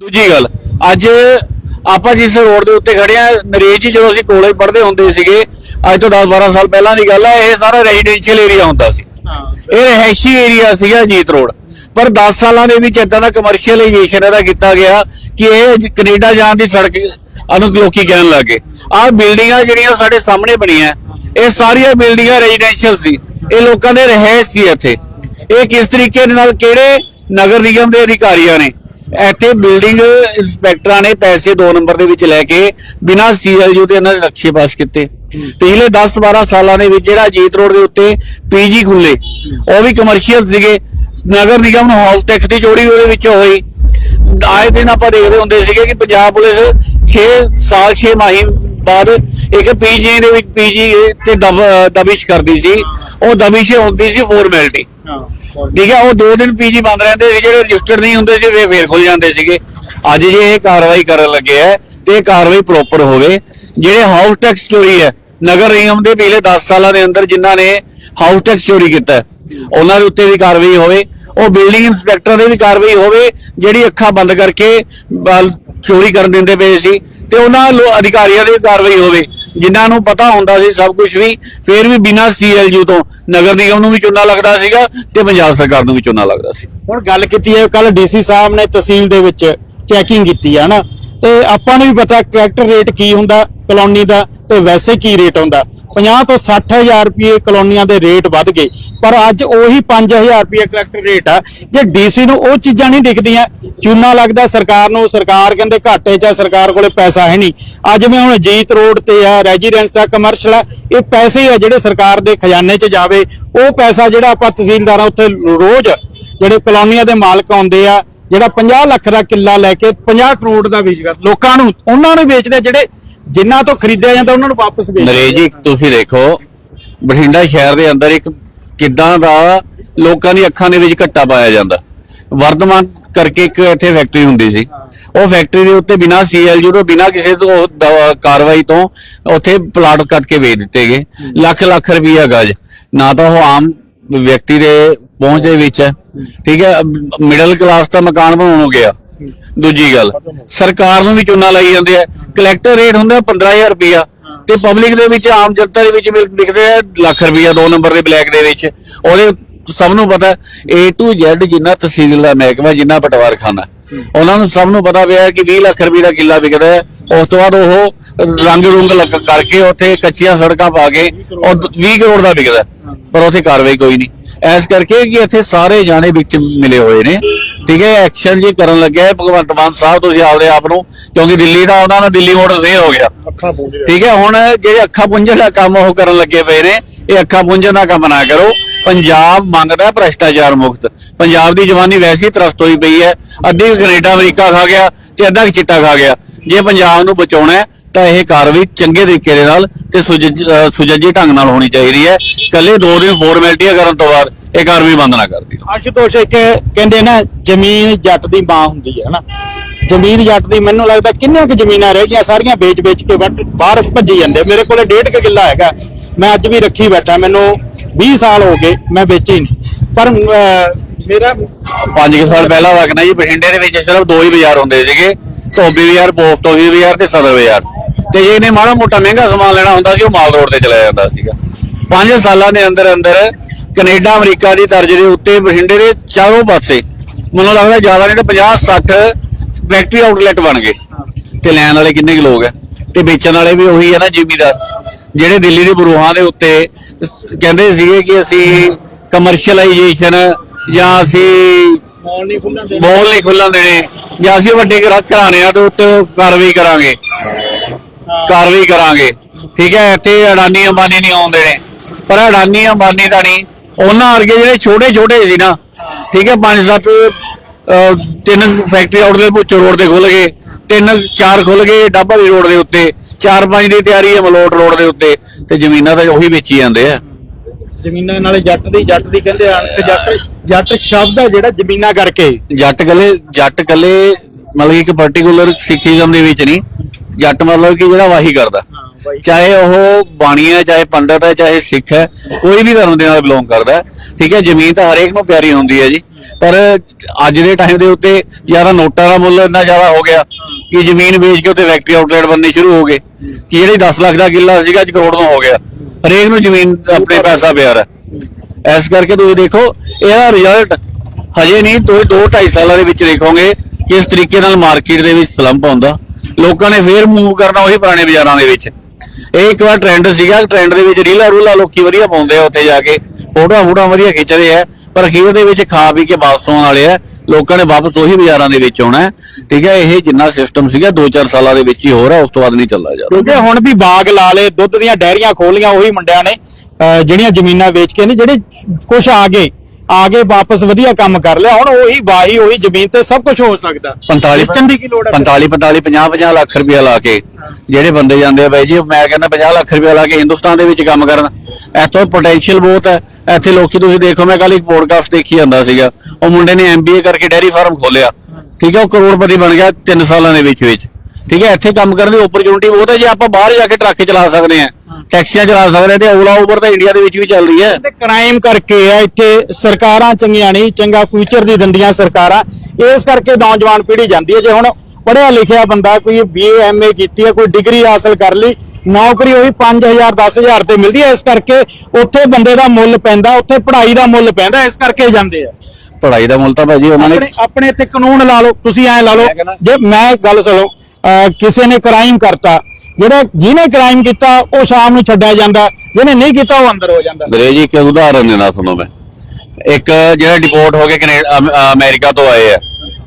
ਦੂਜੀ ਗੱਲ ਅੱਜ ਆਪਾਂ ਜਿਸ ਰੋਡ ਦੇ ਉੱਤੇ ਖੜੇ ਆ ਨਰੇਜ ਜੀ ਜਦੋਂ ਅਸੀਂ ਕਾਲਜ ਪੜ੍ਹਦੇ ਹੁੰਦੇ ਸੀਗੇ ਅੱਜ ਤੋਂ 10-12 ਸਾਲ ਪਹਿਲਾਂ ਦੀ ਗੱਲ ਹੈ ਇਹ ਸਾਰਾ ਰੈਜ਼ੀਡੈਂਸ਼ੀਅਲ ਏਰੀਆ ਹੁੰਦਾ ਸੀ। ਇਹ ਰਹਿਸ਼ੀ ਏਰੀਆ ਸੀਗਾ ਜੀਤ ਰੋਡ। ਪਰ 10 ਸਾਲਾਂ ਦੇ ਵਿੱਚ ਇਦਾਂ ਦਾ ਕਮਰਸ਼ੀਅਲਾਈਜੇਸ਼ਨ ਇਹਦਾ ਕੀਤਾ ਗਿਆ ਕਿ ਇਹ ਕੈਨੇਡਾ ਜਾਣ ਦੀ ਸੜਕ ਅਨੁਕ ਲੋਕੀ ਕਹਿਣ ਲੱਗੇ ਆਹ ਬਿਲਡਿੰਗਾਂ ਜਿਹੜੀਆਂ ਸਾਡੇ ਸਾਹਮਣੇ ਬਣੀਆਂ ਇਹ ਸਾਰੀਆਂ ਬਿਲਡਿੰਗਾਂ ਰੈਜ਼ੀਡੈਂਸ਼ੀਅਲ ਸੀ। ਇਹ ਲੋਕਾਂ ਦੇ ਰਹਿਸ਼ ਸੀ ਇੱਥੇ। ਇਹ ਕਿਸ ਤਰੀਕੇ ਨਾਲ ਕਿਹੜੇ ਨਗਰ ਨਿਗਮ ਦੇ ਅਧਿਕਾਰੀਆਂ ਨੇ ਇੱਥੇ ਬਿਲਡਿੰਗ ਇੰਸਪੈਕਟਰਾਂ ਨੇ ਪੈਸੇ 2 ਨੰਬਰ ਦੇ ਵਿੱਚ ਲੈ ਕੇ ਬਿਨਾਂ ਸੀਐਲਯੂ ਦੇ ਇਹਨਾਂ ਦੇ ਨਕਸ਼ੇ ਪਾਸ ਕੀਤੇ। ਪਿਛਲੇ 10-12 ਸਾਲਾਂ ਦੇ ਵਿੱਚ ਜਿਹੜਾ ਜੀਤ ਰੋਡ ਦੇ ਉੱਤੇ ਪੀਜੀ ਖੁੱਲੇ ਉਹ ਵੀ ਕਮਰਸ਼ੀਅਲ ਸੀਗੇ। ਨਗਰ ਨਿਗਮ ਨੂੰ ਹਾਊਸ ਟੈਕਸ ਦੀ ਚੋਰੀ ਉਹਦੇ ਵਿੱਚ ਹੋਈ। ਆਏ ਦਿਨ ਆਪਾਂ ਦੇਖਦੇ ਹੁੰਦੇ ਸੀਗੇ ਕਿ ਪੰਜਾਬ ਪੁਲਿਸ 6 ਸਾਲ 6 ਮਾਹੀ ਬਾਅਦ ਇੱਕ ਪੀਜੀ ਦੇ ਵਿੱਚ ਪੀਜੀ ਤੇ ਦਬ- ਦਬਿਸ਼ ਕਰਦੀ ਸੀ। ਉਹ ਦਬਿਸ਼ ਹੁੰਦੀ ਸੀ ਫਾਰਮੈਲਿਟੀ ਠੀਕ ਹੈ, ਉਹ ਦੋ ਦਿਨ ਪੀਜੀ ਬੰਦ ਰਹਿੰਦੇ ਸੀ ਜਿਹੜੇ ਰਜਿਸਟਰਡ ਨਹੀਂ ਹੁੰਦੇ ਸੀ, ਫੇਰ ਖੁੱਲ ਜਾਂਦੇ ਸੀਗੇ। ਅੱਜ ਜੇ ਇਹ ਕਾਰਵਾਈ ਕਰਨ ਲੱਗੇ ਹੈ ਤੇ ਇਹ ਕਾਰਵਾਈ ਪ੍ਰੋਪਰ ਹੋਵੇ। ਜਿਹੜੇ ਹਾਊਸ ਟੈਕਸ ਚੋਰੀ ਹੈ, ਨਗਰ ਨਿਗਮ ਦੇ ਪਿਛਲੇ 10 ਸਾਲਾਂ ਦੇ ਅੰਦਰ ਜਿਨ੍ਹਾਂ ਨੇ ਹਾਊਸ ਟੈਕਸ ਚੋਰੀ ਕੀਤਾ, ਉਹਨਾਂ ਦੇ ਉੱਤੇ ਵੀ ਕਾਰਵਾਈ ਹੋਵੇ, ਉਹ ਬਿਲਡਿੰਗ ਇੰਸਪੈਕਟਰ ਦੇ ਵੀ ਕਾਰਵਾਈ ਹੋਵੇ, ਜਿਹੜੀ ਅੱਖਾਂ ਬੰਦ ਕਰਕੇ ਬਲ- ਚੋਰੀ ਕਰਨ ਦਿੰਦੇ ਪਏ ਸੀ, ਤੇ ਉਹਨਾਂ ਲੋ- ਅਧਿਕਾਰੀਆਂ ਦੀ ਵੀ ਕਾਰਵਾਈ ਹੋਵੇ। ਜਿਨ੍ਹਾਂ ਨੂੰ ਪਤਾ ਹੁੰਦਾ ਸੀ ਸਭ ਕੁਝ ਵੀ, ਫੇਰ ਵੀ ਬਿਨਾਂ ਸੀਐਲਯੂ ਤੋਂ ਨਗਰ ਨਿਗਮ ਨੂੰ ਵੀ ਚੁਣਾ ਲੱਗਦਾ ਸੀਗਾ ਤੇ ਪੰਜਾਬ ਸਰਕਾਰ ਨੂੰ ਵੀ ਚੁਣਾ ਲੱਗਦਾ ਸੀ। ਹੁਣ ਗੱਲ ਕੀਤੀ ਹੈ ਕੱਲ ਡੀਸੀ ਸਾਹਿਬ ਨੇ ਤਹਿਸੀਲ ਦੇ ਵਿੱਚ ਚੈਕਿੰਗ ਕੀਤੀ ਹੈ ਨਾ। ਤੇ ਆਪਾਂ ਨੂੰ ਵੀ ਪਤਾ ਟਰੈਕਟਰ ਰੇਟ ਕੀ ਹੁੰਦਾ, ਕਲੋਨੀ ਦਾ ਤੇ ਵੈਸੇ ਕੀ ਰੇਟ ਹੁੰਦਾ। 50 ਤੋਂ 60000 ਰੁਪਏ ਕਲੋਨੀਆਂ ਦੇ ਰੇਟ ਵੱਧ ਗਏ। ਪਰ ਅੱਜ ਉਹੀ 5000 ਰੁਪਏ ਕਰੈਕਟਰ ਰੇਟ ਆ। ਜੇ ਡੀਸੀ ਨੂੰ ਉਹ ਚੀਜ਼ਾਂ ਨਹੀਂ ਦਿਖਦੀਆਂ, ਚੂਨਾ ਲੱਗਦਾ ਸਰਕਾਰ ਨੂੰ, ਸਰਕਾਰ ਕਹਿੰਦੇ ਘਾਟੇ 'ਚ ਆ, ਸਰਕਾਰ ਕੋਲੇ ਪੈਸਾ ਹੈ ਨਹੀਂ। ਅੱਜ ਜਿਵੇਂ ਹੁਣ ਜੀਤ ਰੋਡ ਤੇ ਆ ਰੈਜ਼ੀਡੈਂਸ ਆ ਕਮਰਸ਼ਲ ਆ, ਇਹ ਪੈਸੇ ਆ ਜਿਹੜੇ ਸਰਕਾਰ ਦੇ ਖਜ਼ਾਨੇ 'ਚ ਜਾਵੇ। ਉਹ ਪੈਸਾ ਜਿਹੜਾ ਆਪਾਂ ਤਹਿਸੀਲਦਾਰਾਂ ਉੱਥੇ ਰੋਜ਼ ਜਿਹੜੇ ਕਲੋਨੀਆਂ ਦੇ ਮਾਲਕ ਆਉਂਦੇ ਆ, ਜਿਹੜਾ 50 ਲੱਖ ਦਾ ਕਿੱਲਾ ਲੈ ਕੇ 50 ਕਰੋੜ ਦਾ ਵੇਚਦਾ ਲੋਕਾਂ ਨੂੰ, ਉਹਨਾਂ ਨੂੰ ਵੇਚਦੇ ਜਿਹੜੇ ਜਿਨ੍ਹਾਂ ਤੋਂ ਖਰੀਦਿਆ ਜਾਂਦਾ ਉਹਨਾਂ ਨੂੰ ਵਾਪਸ ਵੇਚਦੇ ਨਰੇਸ਼ ਜੀ ਤੁਸੀਂ ਦੇਖੋ ਬਠਿੰਡਾ ਸ਼ਹਿਰ ਦੇ ਅੰਦਰ ਇੱਕ ਕਿੱਦਾਂ ਦਾ ਲੋਕਾਂ ਦੀ ਅੱਖਾਂ ਦੇ ਵਿੱਚ ਘੱਟਾ ਪਾਇਆ ਜਾਂਦਾ। ਵਰਤਮਾਨ ਕਰਕੇ ਇੱਕ ਇੱਥੇ ਫੈਕਟਰੀ ਹੁੰਦੀ ਸੀ। ਉਹ ਫੈਕਟਰੀ ਦੇ ਉੱਤੇ ਬਿਨਾਂ ਸੀਐਲਯੂ ਤੋਂ ਬਿਨਾਂ ਕਿਸੇ ਤੋਂ ਦ- ਕਾਰਵਾਈ ਤੋਂ ਉੱਥੇ ਪਲਾਟ ਕੱਟ ਕੇ ਵੇਚ ਦਿੱਤੇ ਗਏ। ਲੱਖ ਲੱਖ ਰੁਪਈਆ ਗਜ। ਨਾ ਤਾਂ ਉਹ ਆਮ ਵਿਅਕਤੀ ਦੇ ਪਹੁੰਚ ਦੇ ਵਿੱਚ ਹੈ। ਠੀਕ ਹੈ ਮਿਡਲ ਕਲਾਸ ਦਾ ਮਕਾਨ ਬਣਾਉਣ ਨੂੰ ਗਿਆ। ਦੂਜੀ ਗੱਲ ਸਰਕਾਰ ਨੂੰ ਵੀ ਚੂਨਾ ਲਾਈ ਜਾਂਦੇ ਆ। ਕਲੈਕਟਰ ਰੇਟ ਹੁੰਦਾ 15000 ਰੁਪਇਆ ਤੇ ਪਬਲਿਕ ਦੇ ਵਿੱਚ ਆਮ ਜਨਤਾ ਦੇ ਵਿੱਚ ਮਿਲ- ਵਿਕਦੇ ਆ ਲੱਖ ਰੁਪਇਆ ਦੋ ਨੰਬਰ ਦੇ ਬਲੈਕ ਦੇ ਵਿੱਚ। ਉਹਦੇ ਸਭ ਨੂੰ ਪਤਾ A to Z ਜਿੰਨਾ ਤਹਿਸੀਲ ਦਾ ਮਹਿਕਮਾ ਜਿੰਨਾ ਪਟਵਾਰਖਾਨਾ। ਉਹਨਾਂ ਨੂੰ ਸਭ ਨੂੰ ਪਤਾ ਪਿਆ ਕਿ 20 ਲੱਖ ਰੁਪਏ ਦਾ ਕਿੱਲਾ ਵਿਕਦਾ ਹੈ। ਉਸ ਤੋਂ ਬਾਅਦ ਉਹ ਰੰਗ ਰੁੰਗ ਲੱਗ ਕਰਕੇ ਉੱਥੇ ਕੱਚੀਆਂ ਸੜਕਾਂ ਪਾ ਕੇ ਉਹ 20 ਕਰੋੜ ਦਾ ਵਿਕਦਾ। ਪਰ ਉੱਥੇ ਕਾਰਵਾਈ ਕੋਈ ਨਹੀਂ। ਐਸ ਕਰਕੇ ਕਿ ਇੱਥੇ ਸਾਰੇ ਜਾਣੇ ਵਿੱਚ ਮਿਲੇ ਹੋਏ ਨੇ। ਠੀਕ ਹੈ ਐਕਸ਼ਨ ਜੀ ਕਰਨ ਲੱਗਿਆ ਹੈ। ਭਗਵੰਤ ਮਾਨ ਸਾਹਿਬ ਤੁਸੀਂ ਆਪਦੇ ਆਪ ਨੂੰ ਕਿਉਂਕਿ ਦਿੱਲੀ ਦਾ ਉਹਨਾਂ ਨਾਲ ਦਿੱਲੀ ਮੋਡਲ ਫੇਲ ਹੋ ਗਿਆ। ਅੱਖਾਂ ਪੂੰਝ ਠੀਕ ਹੈ ਹੁਣ ਜਿਹੜੇ ਅੱਖਾਂ ਪੁੰਝਣ ਦਾ ਕੰਮ ਉਹ ਕਰਨ ਲੱਗੇ ਪਏ ਨੇ ਇਹ ਅੱਖਾਂ ਪੁੰਝਣ ਦਾ ਕੰਮ ਨਾ ਕਰੋ। ਪੰਜਾਬ ਮੰਗਦਾ ਭ੍ਰਸ਼ਟਾਚਾਰ ਮੁਕਤ। ਪੰਜਾਬ ਦੀ ਜਵਾਨੀ ਵੈਸੇ ਤਰਸਤ ਹੋਈ ਪਈ ਹੈ। ਅੱਧੀ ਕੈਨੇਡਾ ਅਮਰੀਕਾ ਖਾ ਗਿਆ ਤੇ ਅੱਧਾ ਕੁ ਚਿੱਟਾ ਖਾ ਗਿਆ। ਜੇ ਪੰਜਾਬ ਨੂੰ ਬਚਾਉਣਾ ਹੈ ਤਾਂ ਇਹ ਕਾਰਵਾਈ ਚੰਗੇ ਤਰੀਕੇ ਦੇ ਨਾਲ ਤੇ ਸੁਜੱਜ- ਢੰਗ ਨਾਲ ਹੋਣੀ ਚਾਹੀਦੀ ਹੈ। ਕੱਲੇ ਦੋ ਦਿਨ ਫਾਰਮੈਲਿਟੀਆਂ ਕਰਨ ਤੋਂ ਬਾਅਦ ਇਹ ਕਾਰਵਾਈ ਬੰਦ ਨਾ ਕਰ ਦਿਓ। ਆਸ਼ੂਤੋਸ਼ ਇੱਕ ਕਹਿੰਦੇ ਨਾ ਜ਼ਮੀਨ ਜੱਟ ਦੀ ਮਾਂ ਹੁੰਦੀ ਹੈ ਹਨਾ? ਜ਼ਮੀਨ ਜੱਟ ਦੀ ਮੈਨੂੰ ਲੱਗਦਾ ਕਿੰਨੀਆਂ ਕੁ ਜ਼ਮੀਨਾਂ ਰਹਿ ਗਈਆਂ ਸਾਰੀਆਂ ਵੇਚ-ਵੇਚ ਕੇ ਬਾਹਰ ਭੱਜੀ ਜਾਂਦੇ ਮੇਰੇ ਕੋਲੇ ਡੇਢ ਕੁ ਕਿੱਲਾ ਹੈਗਾ। ਮੈਂ ਅੱਜ ਵੀ ਰੱਖੀ ਬੈਠਾ ਮੈਨੂੰ 20 ਸਾਲ ਹੋ ਗਏ ਮੈਂ ਵੇਚੀ ਨਹੀਂ ਪਰ ਮੇਰਾ ਪੰਜ ਕੁ ਸਾਲ ਪਹਿਲਾਂ ਵਗਣਾ ਜੀ ਬਠਿੰਡੇ ਦੇ ਵਿੱਚ ਸਿਰਫ ਦੋ ਹੀ ਬਾਜ਼ਾਰ ਹੁੰਦੇ ਸੀਗੇ ਧੋਬੀ ਬਾਜ਼ਾਰ ਪੋਸਟ ਆਫਿਸ ਬਾਜ਼ਾਰ ਤੇ ਸਦਰ ਬਾਜ਼ਾਰ। ਤੇ ਜੇ ਇਹਨੇ ਮਾੜਾ ਮੋਟਾ ਮਹਿੰਗਾ ਸਮਾਨ ਲੈਣਾ ਹੁੰਦਾ ਸੀ ਉਹ ਮਾਲ ਰੋਡ ਤੇ ਚਲਾ ਜਾਂਦਾ ਸੀਗਾ। ਪੰਜ ਸਾਲਾਂ ਦੇ ਅੰਦਰ ਅੰਦਰ ਕੈਨੇਡਾ ਅਮਰੀਕਾ ਦੀ ਤਰਜ਼ ਦੇ ਉੱਤੇ ਬਠਿੰਡੇ ਦੇ ਚਾਰੋਂ ਪਾਸੇ ਮੈਨੂੰ ਲੱਗਦਾ ਜ਼ਿਆਦਾ ਨਹੀਂ ਤਾਂ 50 60 ਫੈਕਟਰੀ ਆਊਟਲੈਟ ਬਣ ਗਏ। ਤੇ ਲੈਣ ਵਾਲੇ ਕਿੰਨੇ ਕੁ ਲੋਕ ਹੈ ਤੇ ਵੇਚਣ ਵਾਲੇ ਵੀ ਉਹੀ ਹੈ ਨਾ ਜ਼ਿਮੀਦਾਰ। ਜਿਹੜੇ ਦਿੱਲੀ ਦੇ ਬਰੂਹਾਂ ਦੇ ਉੱਤੇ ਕਹਿੰਦੇ ਸੀਗੇ ਕਿ ਅਸੀਂ ਕਮਰਸ਼ੀਅਲਾਈਜੇਸ਼ਨ ਜਾਂ ਅਸੀਂ ਮੌਲ ਨਹੀਂ ਖੁੱਲਣ ਦੇ ਮੋਲ ਨਹੀਂ ਖੁੱਲਣ ਦੇਣੇ ਜਾਂ ਅਸੀਂ ਵੱਡੇ ਘਰਾ- ਘਰਾਣਿਆਂ ਦੇ ਉੱਤੇ ਕਾਰਵਾਈ ਕਰਾਂਗੇ। ਕਾਰਵਾਈ ਕਰਾਂਗੇ। ਠੀਕ ਹੈ ਇੱਥੇ ਅਡਾਨੀ ਅੰਬਾਨੀ ਨਹੀਂ ਆਉਣ ਦੇਣੇ। ਪਰ ਅਡਾਨੀ ਅੰਬਾਨੀ ਦਾ ਨਹੀਂ ਉਹਨਾਂ ਵਰਗੇ ਜਿਹੜੇ ਛੋਟੇ ਛੋਟੇ ਸੀ ਨਾ ਠੀਕ ਹੈ ਪੰਜ ਸੱਤ ਤਿੰਨ ਫੈਕਟਰੀ ਆਊਟਲੈਟ ਪੁੱਛੋ ਰੋਡ ਤੇ ਖੁੱਲ ਗਏ ਤਿੰਨ ਚਾਰ ਖੁੱਲ ਗਏ ਡੱਬਾ ਦੀ ਰੋਡ ਦੇ ਉੱਤੇ ਚਾਰ ਪੰਜ ਦੀ ਤਿਆਰੀ ਹੈ ਮਲੋਟ ਰੋਡ ਦੇ ਉੱਤੇ ਤੇ ਜ਼ਮੀਨਾਂ ਤਾਂ ਉਹੀ ਵੇਚੀ ਜਾਂਦੇ ਆ। ਜ਼ਮੀਨਾਂ ਨਾਲੇ ਜੱਟ ਦੀ ਜੱਟ ਦੀ ਕਹਿੰਦੇ ਆ ਕਿ ਜੱਟ ਜੱਟ ਸ਼ਬਦ ਹੈ ਜਿਹੜਾ ਜ਼ਮੀਨਾਂ ਕਰਕੇ। ਜੱਟ ਕੱਲੇ ਜੱਟ ਕੱਲੇ ਮਤਲਬ ਇੱਕ ਪਾਰਟਿਕੂਲਰ ਸਿੱਖੀਜ਼ਮ ਦੇ ਵਿੱਚ ਨਹੀਂ ਜੱਟ ਮਤਲਬ ਕਿ ਜਿਹੜਾ ਵਾਹੀ ਕਰਦਾ। ਚਾਹੇ ਉਹ ਬਾਣੀ ਹੈ ਚਾਹੇ ਪੰਡਤ ਹੈ ਚਾਹੇ ਸਿੱਖ ਹੈ ਕੋਈ ਵੀ ਧਰਮ ਦੇ ਨਾਲ ਬਿਲੋਂਗ ਕਰਦਾ ਹੈ, ਠੀਕ ਹੈ ਜ਼ਮੀਨ ਤਾਂ ਹਰੇਕ ਨੂੰ ਪਿਆਰੀ ਹੁੰਦੀ ਹੈ ਜੀ। ਪਰ ਅੱਜ ਦੇ ਟਾਈਮ ਦੇ ਉੱਤੇ ਜ਼ਿਆਦਾ ਨੋਟਾਂ ਦਾ ਮੁੱਲ ਇੰਨਾ ਜ਼ਿਆਦਾ ਹੋ ਗਿਆ ਕਿ ਜ਼ਮੀਨ ਵੇਚ ਕੇ ਉੱਤੇ ਫੈਕਟਰੀ ਆਊਟਲੈਟ ਬਣਨੇ ਸ਼ੁਰੂ ਹੋ ਗਏ। ਕਿ ਜਿਹੜੀ 10 ਲੱਖ ਦਾ ਕਿੱਲਾ ਸੀਗਾ ਅੱਜ ਕਰੋੜ ਦਾ ਹੋ ਗਿਆ। ਹਰੇਕ ਨੂੰ ਜ਼ਮੀਨ ਆਪਣੇ ਪੈਸਾ ਪਿਆਰ ਹੈ ਇਸ ਕਰਕੇ ਤੁਸੀਂ ਦੇਖੋ ਇਹਦਾ ਰਿਜ਼ਲਟ ਹਜੇ ਨਹੀਂ ਦੋ ਦੋ 2.5 ਸਾਲਾਂ ਦੇ ਵਿੱਚ ਦੇਖੋਗੇ ਕਿ ਇਸ ਤਰੀਕੇ ਨਾਲ ਮਾਰਕੀਟ ਦੇ ਵਿੱਚ ਸਲੰਪ ਆਉਂਦਾ। ਲੋਕਾਂ ਨੇ ਫੇਰ ਮੂਵ ਕਰਨਾ ਉਹੀ ਪੁਰਾਣੇ ਬਾਜ਼ਾਰਾਂ ਦੇ ਵਿੱਚ। ਇਹ ਇੱਕ ਵਾਰ ਟ੍ਰੈਂਡ ਸੀਗਾ ਟ੍ਰੈਂਡ ਦੇ ਵਿੱਚ ਰੀਲਾ ਰੂਲਾ ਲੋਕੀ ਵਧੀਆ ਪਾਉਂਦੇ ਆ ਉੱਥੇ ਜਾ ਕੇ। ਫੋਟੋਆਂ ਫੋਟੋਆਂ ਵਧੀਆ ਖਿੱਚਦੇ ਆ, ਪਰ ਅਖੀਰ ਦੇ ਵਿੱਚ ਖਾ ਪੀ ਕੇ ਵਾਪਸ ਆਉਣ ਵਾਲੇ ਆ। ਲੋਕਾਂ ਨੇ ਵਾਪਸ ਉਹੀ ਬਾਜ਼ਾਰਾਂ ਦੇ ਵਿੱਚ ਆਉਣਾ ਠੀਕ ਹੈ, ਇਹ ਜਿੰਨਾ ਸਿਸਟਮ ਸੀਗਾ 2-4 ਸਾਲਾਂ ਦੇ ਵਿੱਚ ਹੀ ਹੋ ਰਿਹਾ ਉਸ ਤੋਂ ਬਾਅਦ ਨਹੀਂ ਚੱਲਦਾ ਜਾ ਕਿਉਂਕਿ ਹੁਣ ਵੀ ਬਾਗ ਲਾ ਲਏ, ਦੁੱਧ ਦੀਆਂ ਡੈਰੀਆਂ ਖੋਲੀਆਂ, ਉਹੀ ਮੁੰਡਿਆਂ ਨੇ, ਅਹ ਜਿਹੜੀਆਂ ਜ਼ਮੀਨਾਂ ਵੇਚ ਕੇ ਨੇ, ਜਿਹੜੇ ਕੁਝ ਆ ਗਏ ਆ ਕੇ ਵਾਪਸ ਵਧੀਆ ਕੰਮ ਕਰ ਲਿਆ ਹੁਣ ਉਹੀ ਵਾਹੀ ਉਹੀ ਜ਼ਮੀਨ ਤੇ ਸਭ ਕੁਝ ਹੋ ਸਕਦਾ। 45 ਵੇਚਣ ਦੀ ਕੀ ਲੋੜ ਹੈ 45 45 50 50 ਲੱਖ ਰੁਪਇਆ ਲਾ ਕੇ ਜਿਹੜੇ ਬੰਦੇ ਜਾਂਦੇ ਆ ਬਾਈ ਜੀ ਮੈਂ ਕਹਿੰਦਾ 50 ਲੱਖ ਰੁਪਇਆ ਲਾ ਕੇ ਹਿੰਦੁਸਤਾਨ ਦੇ ਵਿੱਚ ਕੰਮ ਕਰਨ। ਇੱਥੋਂ ਪੋਟੈਂਸ਼ੀਅਲ ਬਹੁਤ ਹੈ। ਇੱਥੇ ਲੋਕੀ ਤੁਸੀਂ ਦੇਖੋ ਮੈਂ ਕੱਲ ਇੱਕ ਪੋਡਕਾਸਟ ਦੇਖੀ ਜਾਂਦਾ ਸੀਗਾ। ਉਹ ਮੁੰਡੇ ਨੇ ਐਮਬੀਏ ਕਰਕੇ ਡੈਰੀ ਫਾਰਮ ਖੋਲਿਆ ਠੀਕ ਹੈ ਉਹ ਕਰੋੜਪਤੀ ਬਣ ਗਿਆ 3 ਸਾਲਾਂ ਦੇ ਵਿੱਚ ਵਿੱਚ। ਠੀਕ ਹੈ ਇੱਥੇ ਕੰਮ ਕਰਨ ਦੀ ਓਪਰਚੁਨਿਟੀ ਬਹੁਤ ਹੈ। ਜੇ ਆਪਾਂ ਬਾਹਰ ਜਾ ਕੇ ਟਰੱਕ ਚਲਾ ਸਕਦੇ ਆ ਟੈਕਸੀਆਂ ਚਲਾ ਸਕਦੇ ਤੇ ਓਲਾ ਉਬਰ ਤਾਂ ਇੰਡੀਆ ਦੇ ਵਿੱਚ ਵੀ ਚੱਲ ਰਹੀ ਹੈ। ਤੇ ਕ੍ਰਾਈਮ ਕਰਕੇ ਆ ਇੱਥੇ ਸਰਕਾਰਾਂ ਚੰਗੀਆਂ ਨਹੀਂ ਚੰਗਾ ਫਿਊਚਰ ਦੀ ਦਿੰਦੀਆਂ ਸਰਕਾਰਾਂ। ਇਸ ਕਰਕੇ ਨੌਜਵਾਨ ਪੀੜ੍ਹੀ ਜਾਂਦੀ ਹੈ। ਜੇ ਹੁਣ ਪੜ੍ਹਿਆ ਲਿਖਿਆ ਬੰਦਾ ਕੋਈ ਬੀਏ ਐਮਏ ਕੀਤੀ ਹੈ ਕੋਈ ਡਿਗਰੀ ਹਾਸਲ ਕਰ ਲਈ ਨੌਕਰੀ ਉਹੀ 5000 10000 ਤੇ ਮਿਲਦੀ ਹੈ। ਇਸ ਕਰਕੇ ਉੱਥੇ ਬੰਦੇ ਦਾ ਮੁੱਲ ਪੈਂਦਾ ਉੱਥੇ ਪੜ੍ਹਾਈ ਦਾ ਮੁੱਲ ਪੈਂਦਾ ਇਸ ਕਰਕੇ ਜਾਂਦੇ ਆ। ਪੜ੍ਹਾਈ ਦਾ ਮੁੱਲ ਤਾਂ ਭਾਜੀ ਉਹਨਾਂ ਨੇ ਆਪਣੇ ਆਪਣੇ ਇੱਥੇ ਕਾਨੂੰਨ ਲਾ ਲਓ ਤੁਸੀਂ ਐਂ ਲਾ ਲਓ ਜੇ ਮੈਂ ਗੱਲ ਸੁਣੋ ਕਿਸੇ ਨੇ ਕ੍ਰਾਈਮ ਕਰਤਾ ਜਿਹੜਾ ਜਿਹਨੇ ਕ੍ਰਾਈਮ ਕੀਤਾ ਉਹ ਸ਼ਾਮ ਨੂੰ ਛੱਡਿਆ ਜਾਂਦਾ ਜਿਹਨੇ ਨਹੀਂ ਕੀਤਾ ਉਹ ਅੰਦਰ ਹੋ ਜਾਂਦਾ। ਵੀਰੇ ਜੀ ਇੱਕ ਉਦਾਹਰਨ ਦੇਣਾ ਤੁਹਾਨੂੰ ਮੈਂ। ਇੱਕ ਜਿਹੜਾ ਡਿਪੋਰਟ ਹੋ ਕੇ ਕੈਨੇਡਾ ਅਮਰੀਕਾ ਤੋਂ ਆਏ ਆ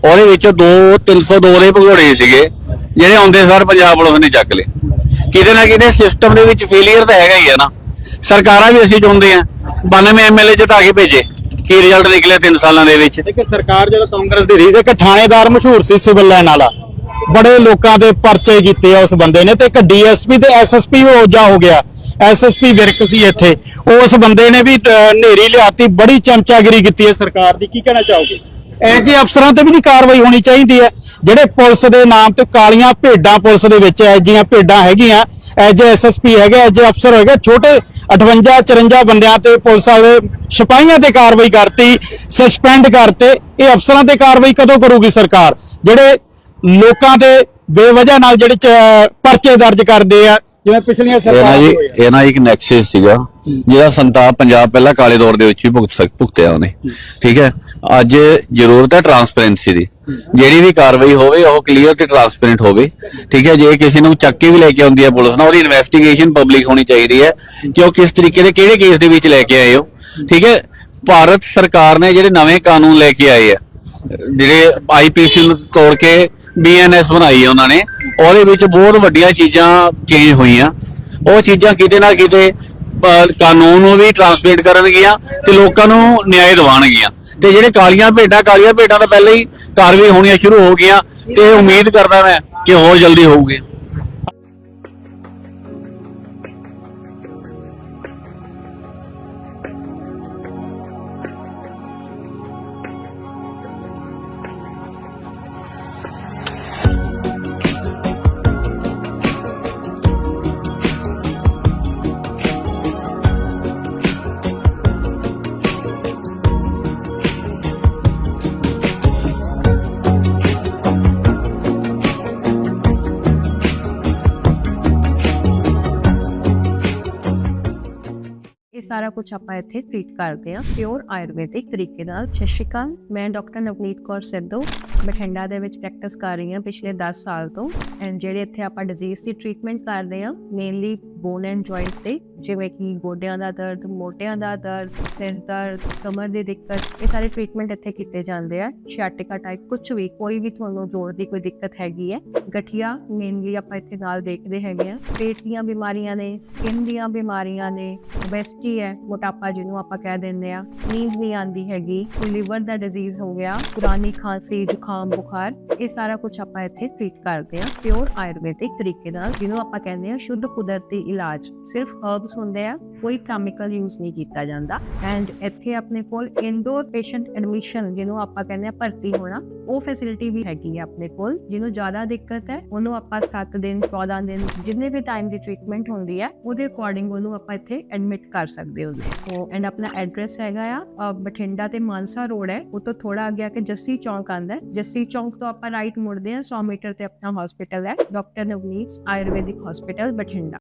ਉਹਦੇ ਵਿੱਚੋਂ ਦੋ 302 ਦੇ ਭਗੌੜੇ ਸੀਗੇ ਜਿਹੜੇ ਆਉਂਦੇ ਸਰ ਪੰਜਾਬ ਪੁਲਿਸ ਨੇ ਚੱਕ ਲਏ। ਕਿਤੇ ਨਾ ਕਿਤੇ ਸਿਸਟਮ ਦੇ ਵਿੱਚ ਫੇਲਿਅਰ ਤਾਂ ਹੈਗਾ ਹੀ ਹੈ ਨਾ। ਸਰਕਾਰਾਂ ਵੀ ਅਸੀਂ ਚੁਣਦੇ ਆ। 92 ਐਮਐਲਏ ਜਿਤਾ ਕੇ ਭੇਜੇ ਕੀ ਰਿਜ਼ਲਟ ਨਿਕਲਿਆ 3 ਸਾਲਾਂ ਦੇ ਵਿੱਚ। ਇੱਕ ਸਰਕਾਰ ਜਦੋਂ ਕਾਂਗਰਸ ਦੀ ਰਹੀ ਸੀ ਇੱਕ ਥਾਣੇਦਾਰ ਮਸ਼ਹੂਰ ਸੀ ਸਿਵਲ ਲਾਈਨ ਵਾਲਾ। ਬੜੇ ਲੋਕਾਂ ਦੇ ਪਰਚੇ ਕੀਤੇ ਆ ਉਸ ਬੰਦੇ ਨੇ ਤੇ ਇੱਕ ਡੀਐਸਪੀ ਤੇ ਐਸਐਸਪੀ ਹੋਜਾ ਹੋ ਗਿਆ। ਐਸਐਸਪੀ ਵਿਰਕ ਸੀ ਇੱਥੇ। ਉਸ ਬੰਦੇ ਨੇ ਵੀ ਨੇਰੀ ਲਿਆਤੀ, ਬੜੀ ਚਮਚਾਗਿਰੀ ਕੀਤੀ ਹੈ ਸਰਕਾਰ ਦੀ। ਕੀ ਕਹਿਣਾ ਚਾਹੋਗੇ? ਐ ਜੇ ਅਫਸਰਾਂ ਤੇ ਵੀ ਨਹੀਂ ਕਾਰਵਾਈ ਹੋਣੀ ਚਾਹੀਦੀ ਹੈ। ਜਿਹੜੇ ਪੁਲਿਸ ਦੇ ਨਾਮ ਤੇ ਕਾਲੀਆਂ ਭੇਡਾਂ ਪੁਲਿਸ ਦੇ ਵਿੱਚ ਐ ਜੀਆਂ ਭੇਡਾਂ ਹੈਗੀਆਂ ਐਜ ਐਸਐਸਪੀ ਹੈਗੇ ਐਜ ਅਫਸਰ ਹੈਗੇ, ਛੋਟੇ 58 54 ਬੰਦਿਆਂ ਤੇ ਪੁਲਿਸ ਵਾਲੇ ਸਿਪਾਹੀਆਂ ਤੇ ਕਾਰਵਾਈ ਕਰਤੀ, ਸਸਪੈਂਡ ਕਰਤੇ, ਇਹ ਅਫਸਰਾਂ ਤੇ ਕਾਰਵਾਈ ਕਦੋਂ ਕਰੂਗੀ ਸਰਕਾਰ? ਜਿਹੜੇ ਲੋਕਾਂ ਤੇ ਬੇਵਜ੍ਹਾ ਨਾਲ ਜਿਹੜੇ ਪਰਚੇ ਦਰਜ ਕਰਦੇ ਆ ਜਿਵੇਂ ਪਿਛਲੀਆਂ ਨਾ ਸਰਕਾਰਾਂ ਜੀ ਦੇ ਹੋਏ ਆ। ਇਹ ਨਾ ਇੱਕ ਨੈਕਸਸ ਸੀਗਾ ਜਿਹਦਾ ਸੰਤਾਪ ਪੰਜਾਬ ਪਹਿਲਾਂ ਕਾਲੇ ਦੌਰ ਦੇ ਵਿੱਚ ਵੀ ਭੁਗਤ ਸਕ ਭੁਗਤਿਆ ਉਹਨੇ। ਠੀਕ ਹੈ? ਅੱਜ ਜ਼ਰੂਰਤ ਹੈ ਟਰਾਂਸਪੇਰੈਂਸੀ ਦੀ। ਜਿਹੜੀ ਵੀ ਕਾਰਵਾਈ ਹੋਵੇ ਉਹ ਕਲੀਅਰ ਤੇ ਟਰਾਂਸਪੇਰੈਂਟ ਹੋਵੇ। ਠੀਕ ਹੈ? ਜੇ ਕਿਸੇ ਨੂੰ ਚੱਕ ਕੇ ਵੀ ਲੈ ਕੇ ਆਉਂਦੀ ਹੈ ਪੁਲਿਸ ਨਾਲ ਉਹਦੀ ਇਨਵੈਸਟੀਗੇਸ਼ਨ ਪਬਲਿਕ ਹੋਣੀ ਚਾਹੀਦੀ ਹੈ ਕਿ ਉਹ ਕਿਸ ਤਰੀਕੇ ਦੇ ਕਿਹੜੇ ਕੇਸ ਦੇ ਵਿੱਚ ਲੈ ਕੇ ਆਏ ਹੋ ਠੀਕ ਹੈ? ਭਾਰਤ ਸਰਕਾਰ ਨੇ ਜਿਹੜੇ ਨਵੇਂ ਕਾਨੂੰਨ ਲੈ ਕੇ ਆਏ ਆ ਜਿਹੜੇ ਆਈਪੀਸੀ ਨੂੰ ਤੋੜ ਕੇ ਬੀਐਨਐਸ ਬਣਾਈ ਆ ਉਹਨਾਂ ਨੇ। ਉਹਦੇ ਵਿੱਚ ਬਹੁਤ ਵੱਡੀਆਂ ਚੀਜ਼ਾਂ ਚੇਂਜ ਹੋਈਆਂ। ਉਹ ਚੀਜ਼ਾਂ ਕਿਤੇ ਨਾ ਕਿਤੇ ਕਾਨੂੰਨ ਨੂੰ ਵੀ ਟਰਾਂਸਲੇਟ ਕਰਨਗੀਆਂ ਤੇ ਲੋਕਾਂ ਨੂੰ ਨਿਆਂ ਦਿਵਾਉਣਗੀਆਂ। ਤੇ ਜਿਹੜੇ ਕਾਲੀਆਂ ਭੇਡਾਂ ਕਾਲੀਆਂ ਭੇਡਾਂ ਤਾਂ ਪਹਿਲਾਂ ਹੀ ਕਾਰਵਾਈ ਹੋਣੀਆਂ ਸ਼ੁਰੂ ਹੋ ਗਈਆਂ ਤੇ ਉਮੀਦ ਕਰਦਾ ਮੈਂ ਕਿ ਹੋਰ ਜਲਦੀ ਹੋਊਗੀ। ਸਾਰਾ ਕੁਝ ਆਪਾਂ ਇੱਥੇ ਟ੍ਰੀਟ ਕਰਦੇ ਹਾਂ ਪਿਓਰ ਆਯੁਰਵੈਦਿਕ ਤਰੀਕੇ ਨਾਲ। ਸਤਿ ਸ਼੍ਰੀ ਅਕਾਲ, ਮੈਂ ਡਾਕਟਰ ਨਵਨੀਤ ਕੌਰ ਸਿੱਧੂ, ਬਠਿੰਡਾ ਦੇ ਵਿੱਚ ਪ੍ਰੈਕਟਿਸ ਕਰ ਰਹੀ ਹਾਂ ਪਿਛਲੇ 10 ਸਾਲ ਤੋਂ। ਐਂਡ ਜਿਹੜੇ ਇੱਥੇ ਆਪਾਂ ਡਿਜ਼ੀਜ਼ ਦੀ ਟ੍ਰੀਟਮੈਂਟ ਕਰਦੇ ਹਾਂ ਮੇਨਲੀ ਬੋਨ ਐਂਡ ਜੁਆਇੰਟ ਤੇ ਜਿਵੇਂ ਕਿ ਗੋਡਿਆਂ ਦਾ ਦਰਦ ਮੋਢਿਆਂ ਦਾ ਦਰਦ, ਸਿਰ ਦਰਦ, ਕਮਰ ਦੀ ਦਿੱਕਤ, ਇਹ ਸਾਰੇ ਟ੍ਰੀਟਮੈਂਟ ਇੱਥੇ ਕੀਤੇ ਜਾਂਦੇ ਆ। ਸ਼ਾਟਿਕਾ ਟਾਈਪ ਕੁਝ ਵੀ, ਕੋਈ ਵੀ ਤੁਹਾਨੂੰ ਜੋੜ ਦੀ ਕੋਈ ਦਿੱਕਤ ਹੈਗੀ ਹੈ, ਗਠੀਆ ਮੇਨਲੀ ਆਪਾਂ ਇੱਥੇ ਨਾਲ ਦੇਖਦੇ ਹੈਗੇ ਆ। ਪੇਟ ਦੀਆਂ ਬਿਮਾਰੀਆਂ ਨੇ ਸਕਿਨ ਦੀਆਂ ਬਿਮਾਰੀਆਂ ਨੇ ਓਬੈਸਿਟੀ ਹੈ, ਮੋਟਾਪਾ ਜਿਹਨੂੰ ਆਪਾਂ ਕਹਿ ਦਿੰਦੇ ਆ। ਨੀਂਦ ਨਹੀਂ ਆਂਦੀ ਹੈਗੀ, ਕੋਈ ਲਿਵਰ ਦਾ ਡਿਜ਼ੀਜ਼ ਹੋ ਗਿਆ, ਪੁਰਾਣੀ ਖਾਂਸੀ, ਜ਼ੁਕਾਮ, ਬੁਖਾਰ, ਇਹ ਸਾਰਾ ਕੁਝ ਆਪਾਂ ਇੱਥੇ ਟ੍ਰੀਟ ਕਰਦੇ ਆ। ਪਿਓਰ ਆਯੁਰਵੈਦਿਕ ਤਰੀਕੇ ਨਾਲ, ਜਿਹਨੂੰ ਆਪਾਂ ਕਹਿੰਦੇ ਆ ਸ਼ੁੱਧ ਕੁਦਰਤੀ ਇਲਾਜ। ਸਿਰਫ ਹਰਬਸ ਹੁੰਦੇ ਆ, ਕੋਈ ਕੈਮੀਕਲ ਯੂਜ਼ ਨਹੀਂ ਕੀਤਾ ਜਾਂਦਾ। ਐਂਡ ਇੱਥੇ ਆਪਣੇ ਕੋਲ ਇੰਡੋਰ ਪੇਸ਼ੈਂਟ ਐਡਮਿਸ਼ਨ ਜਿਹਨੂੰ ਆਪਾਂ ਕਹਿੰਦੇ ਆ ਭਰਤੀ ਹੋਣਾ, ਉਹ ਫੈਸਿਲਿਟੀ ਵੀ ਹੈਗੀ ਆ ਆਪਣੇ ਕੋਲ, ਜਿਹਨੂੰ ਜ਼ਿਆਦਾ ਦਿੱਕਤ ਹੈ, ਉਹਨੂੰ ਆਪਾਂ 7 ਦਿਨ 14 ਦਿਨ ਜਿੰਨੇ ਵੀ ਟਾਈਮ ਦੀ ਟ੍ਰੀਟਮੈਂਟ ਹੁੰਦੀ ਹੈ, ਉਹਦੇ ਅਕੋਰਡਿੰਗ ਉਹਨੂੰ ਆਪਾਂ ਇੱਥੇ ਐਡਮਿਟ ਕਰ ਸਕਦੇ ਹਾਂ ਉਹ ਐਂਡ ਆਪਣਾ ਐਡਰੈਸ ਹੈਗਾ ਆ ਬਠਿੰਡਾ ਤੇ ਮਾਨਸਾ ਰੋਡ ਹੈ, ਉਹ ਤੋਂ ਥੋੜਾ ਅੱਗੇ ਆ ਕੇ ਜੱਸੀ ਚੌਂਕ ਆਂਦਾ ਜੱਸੀ ਚੌਂਕ ਤੋਂ ਆਪਾਂ ਰਾਈਟ ਮੁੜਦੇ ਹਾਂ 100 ਮੀਟਰ ਤੇ ਆਪਣਾ ਹਸਪੀਟਲ ਹੈ ਡਾਕਟਰ ਨਵਨੀਤ ਆਯੁਰਵੈਦਿਕ ਹਸਪੀਟਲ ਬਠਿੰਡਾ।